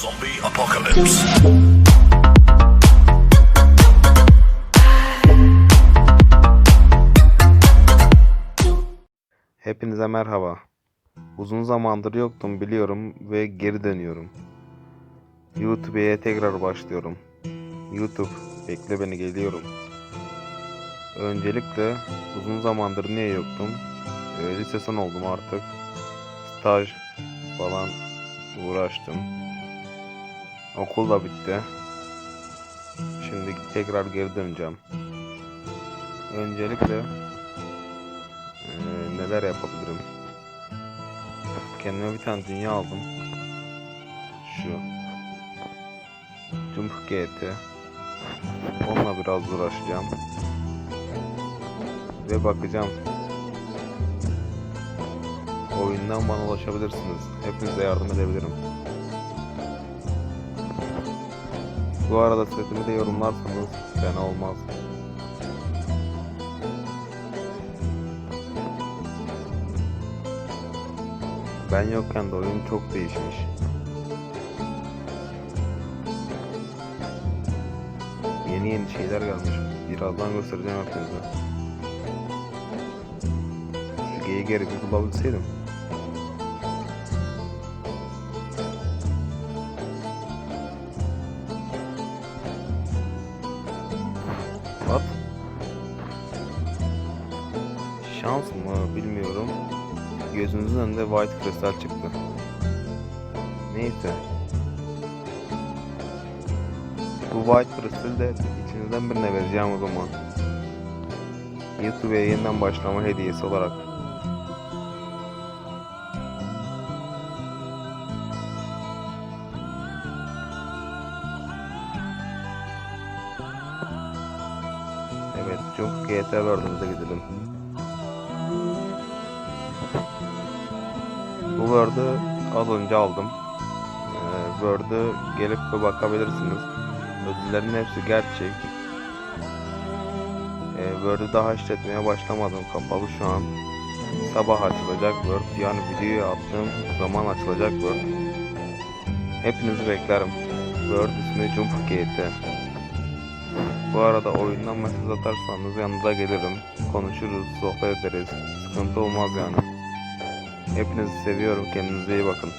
Zombie apocalypse. Hepinize merhaba. Uzun zamandır yoktum biliyorum ve geri dönüyorum. YouTube'ya tekrar başlıyorum. YouTube, bekle beni geliyorum. Öncelikle uzun zamandır niye yoktum? Ee, lise son oldum artık. Staj falan uğraştım. Okul da bitti. Şimdi tekrar geri döneceğim. Öncelikle ee, neler yapabilirim? Kendime bir tane dünya aldım. Şu. Jump GT. Onunla biraz uğraşacağım. Ve bakacağım. Oyundan bana ulaşabilirsiniz. Hepinize yardım edebilirim. Bu arada setimi de yorumlarsanız fena olmaz. Ben yokken de oyun çok değişmiş. Yeni yeni şeyler gelmiş. Birazdan göstereceğim hepinize. Şu geyi geri bir bulabilseydim. What? Şans mı bilmiyorum. Gözünüzün önünde white kristal çıktı. Neyse. Bu white kristal de içinizden birine vereceğim o zaman. YouTube'a yeniden başlama hediyesi olarak. Evet, çok GT World'umuza gidelim. Bu Word'ü az önce aldım. Ee, Word'ü gelip bir bakabilirsiniz. Ödüllerin hepsi gerçek. Ee, daha işletmeye başlamadım. Kapalı şu an. Sabah açılacak Word. Yani videoyu attığım zaman açılacak Word. Hepinizi beklerim. Word ismi Jump GT. Bu arada oyundan mesaj atarsanız yanınıza gelirim. Konuşuruz, sohbet ederiz. Sıkıntı olmaz yani. Hepinizi seviyorum. Kendinize iyi bakın.